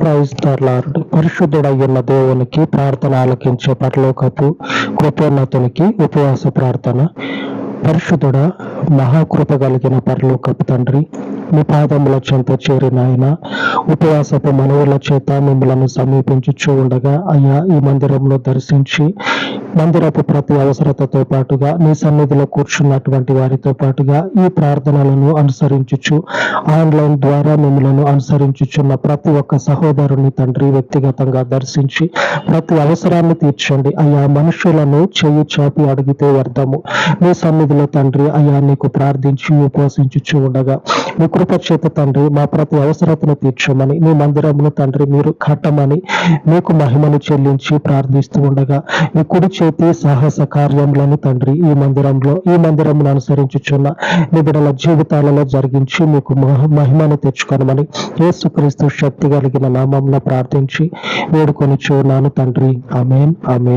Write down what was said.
Praise పరిశుద్ధుడయ్యున్న దేవునికి ప్రార్థన ఆలకించే పరలోకపు కృపోన్నతునికి ఉపవాస ప్రార్థన. పరిశుద్ధుడ మహాకృప కలిగిన పరలోకపు తండ్రి మీ పాదముల చెంత చేరిన ఆయన ఉపవాసపు మనవుల చేత మిమ్మలను సమీపించుచూ ఉండగా అయ్యా ఈ మందిరంలో దర్శించి మందిరపు ప్రతి అవసరతతో పాటుగా నీ సన్నిధిలో కూర్చున్నటువంటి వారితో పాటుగా ఈ ప్రార్థనలను అనుసరించుచు ఆన్లైన్ ద్వారా మిమ్మలను అనుసరించుచున్న ప్రతి ఒక్క సహోదరుని తండ్రి వ్యక్తిగతంగా దర్శించి ప్రతి అవసరాన్ని తీర్చండి. అయ్యా మనుషులను చెయ్యి చాపి అడిగితే వర్ధము మీ సన్నిధిలో తండ్రి అయ్యా నీకు ప్రార్థించి ఉపవసించుచు ఉండగా మీ కృప చేత తండ్రి మా ప్రతి అవసరతను తీర్చమని మీ మందిరమును తండ్రి మీరు కట్టమని మీకు మహిమను చెల్లించి ప్రార్థిస్తూ ఉండగా మీ కుడి ప్రతి సాహస కార్యములను తండ్రి ఈ మందిరంలో ఈ మందిరమును అనుసరించుచున్న మీ బిడల జీవితాలలో జరిగించి మీకు మహ- మహిమను తెచ్చుకొనమని యేసుక్రీస్తు శక్తి కలిగిన నామంలో ప్రార్థించి వేడుకొని చూన్నాను తండ్రి. అమేన్ అమేన్